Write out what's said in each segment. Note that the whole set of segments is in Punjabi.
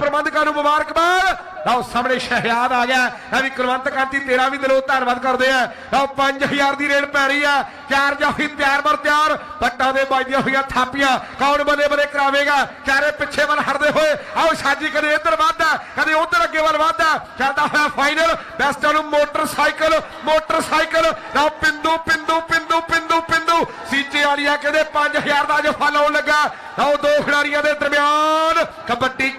ਪ੍ਰਬੰਧਕਾਂ ਨੂੰ ਮੁਬਾਰਕਬਾਦ। ਲਓ ਸਾਹਮਣੇ ਸ਼ਹਿਆਦ ਆ ਗਿਆ। ਇਹ ਵੀ ਕੁਲਵੰਤ ਕਾਂਤੀ, ਤੇਰਾ ਵੀ ਦਿਲੋਂ ਧੰਨਵਾਦ ਕਰਦੇ ਆ। ਲਓ 5000 ਦੀ ਰੇਡ ਪੈ ਰਹੀ ਆ। ਚਾਰ ਜਾਫੀ ਤਿਆਰ ਬਰ ਤਿਆਰ। ਪੱਟਾਂ ਦੇ ਵੱਜਦੀਆਂ ਹੋਈਆਂ ਥਾਪੀਆਂ। ਕੌਣ ਬਲੇ ਬਲੇ ਕਰਾਵੇਗਾ? ਚਾਰੇ ਪਿੱਛੇ ਵੱਲ ਹਟਦੇ ਹੋਏ। ਆਓ ਸਾਜੀ, ਕਦੇ ਇੱਧਰ ਵਾਧਾ ਕਦੇ ਉੱਧਰ ਅੱਗੇ ਵੱਲ ਵੱਧਦਾ ਚੱਲਦਾ ਹੋਇਆ ਫਾਈਨਲ ਬੈਸਟਾਂ ਨੂੰ ਮੋਟਰਸਾਈਕਲ ਮੋਟਰਸਾਈਕਲ। ਲਓ ਪਿੰਦੂ ਪਿੰਦੂ ਪਿੰਦੂ ਪਿੰਦੂ ਪਿੰਦੂ। ਸੀਚੇ ਵਾਲੀਆ ਕਹਿੰਦੇ 5000 ਦਾ ਜਫਾ ਲਾਉਣ ਲੱਗਾ। ਲਓ ਦੋ ਖਿਡਾਰੀਆਂ ਦੇ ਦਰਮਿਆਨ। ਕਬੱਡੀ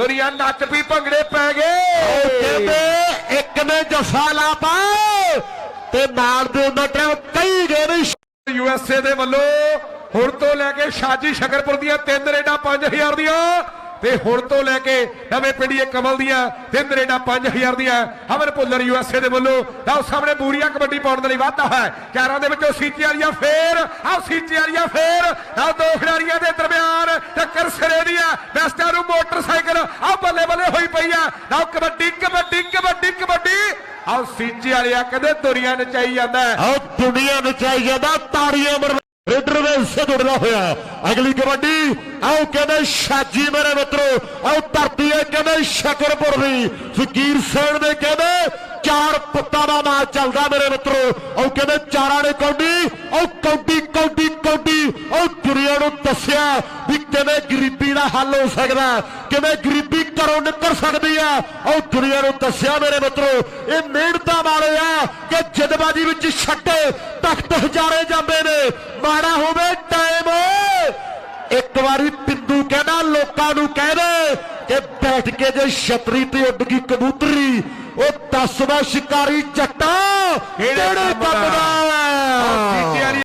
ਦੁਨੀਆ ਨੱਚ ਵੀ ਭੰਗੜੇ ਪੈ ਗਏ। ਕਹਿੰਦੇ ਇੱਕ ਨੇ ਜਫਾ ਲਾਤਾ ਤੇ ਨਾਲ ਦੇ ਉਹਨਾਂ ਟਾਈਮ ਕਈ ਗਏ ਨੇ ਯੂਐਸਏ ਦੇ ਵੱਲੋਂ ਹੁਣ ਤੋਂ ਲੈ ਕੇ ਸ਼ਾਜੀ ਸ਼ਕਰਪੁਰ ਦੀਆਂ ਤਿੰਨ ਰੇਡਾਂ 5000 ਦੀਆਂ ਤੇ ਹੁਣ ਤੋਂ ਲੈ ਕੇ ਨਵੇਂ ਪਿੰਡੀਏ ਕਮਲ ਦੀਆਂ ਤਿੰਨ ਰੇਡਾਂ 5000 ਦੀਆਂ। ਹਮਰ ਭੁੱਲਰ ਯੂਐਸਏ ਦੇ ਵੱਲੋਂ ਲਓ ਸਾਹਮਣੇ ਬੂਰੀਆਂ ਕਬੱਡੀ ਪਾਉਣ ਦੇ ਲਈ ਵਾਧਾ ਹੈ। ਚਾਰਾਂ ਦੇ ਵਿੱਚੋਂ ਸੀਚੇ ਵਾਲੀਆਂ ਫੇਰ ਆਹ ਸੀਚੇ ਵਾਲੀਆਂ ਫੇਰ ਆਹ ਦੋ ਖਿਡਾਰੀਆਂ ਦੇ ਦਰਮਿਆਨ ਟੱਕਰ ਸਿਰੇ ਦੀ ਆ ਬੈਸਟਾਂ ਨੂੰ ਮੋਟਰਸਾਈਕਲ ਆਹ ਬੱਲੇ ਬੱਲੇ ਹੋਈ ਪਈ ਆ ਲਓ ਕਬੱਡੀ ਕਬੱਡੀ ਕਬੱਡੀ ਕਬੱਡੀ। ਆਹ ਸੀਚੇ ਵਾਲਿਆ ਕਹਿੰਦੇ ਦੁਨੀਆ ਨਚਾਈ ਜਾਂਦਾ ਹੈ। ਦੁਨੀਆ ਨਚਾਈ ਜਾਂਦਾ, ਤਾੜੀਆਂ ਮਰ ਰੇਡਰ ਦੇ ਹਿੱਸੇ ਜੁੜਦਾ ਹੋਇਆ ਅਗਲੀ ਕਬੱਡੀ, ਆਓ ਕਹਿੰਦੇ ਸ਼ਾਜੀ ਮੇਰੇ ਮਿੱਤਰੋ, ਆਓ ਧਰਤੀ ਹੈ ਕਹਿੰਦੇ ਸ਼ਕਰਪੁਰ ਦੀ। ਫਕੀਰ ਸੈਣ ਦੇ ਕਹਿੰਦੇ ਚਾਰ ਪੁੱਤਾਂ ਦਾ ਨਾਂ ਚੱਲਦਾ ਮੇਰੇ ਮਿੱਤਰੋ। ਆਓ ਕਹਿੰਦੇ ਚਾਰਾਂ ਨੇ ਕੌਡੀ ਉਹ ਕੌਡੀ ਕੌਡੀ ਕੌਡੀ ਆਓ ਦੁਨੀਆ ਨੂੰ ਦੱਸਿਆ ਵੀ ਕਿਵੇਂ ਗਰੀਬੀ ਦਾ ਹੱਲ ਹੋ ਸਕਦਾ ਕਿਵੇਂ ਗਰੀਬੀ ਘਰੋਂ ਨਿਕਲ ਸਕਦੀ ਆ। ਆਓ ਦੁਨੀਆ ਨੂੰ ਦੱਸਿਆ ਮੇਰੇ ਮਿੱਤਰੋ ਇਹ ਮਿਹਨਤਾਂ ਵਾਲੇ ਆ ਕਿ ਜਦਬਾਜੀ ਵਿੱਚ ਛੱਡੇ ਤਖਤ ਹਜ਼ਾਰੇ ਜਾਂਦੇ ਨੇ। ਮਾੜਾ ਹੋਵੇ ਟਾਈਮ ਇੱਕ ਵਾਰੀ ਪਿੰਦੂ ਕਹਿੰਦਾ ਲੋਕਾਂ ਨੂੰ ਕਹਿ ਦੇ ਕਿ ਬੈਠ ਕੇ ਜੇ ਛਤਰੀ ਤੇ ਉੱਡ ਗਈ ਕਬੂਤਰੀ ਉਹ ਦੱਸਦਾ ਸ਼ਿਕਾਰੀ ਜੱਟਾ ਕਿਹੜੇ ਕੰਮ ਦਾ? ਹੈ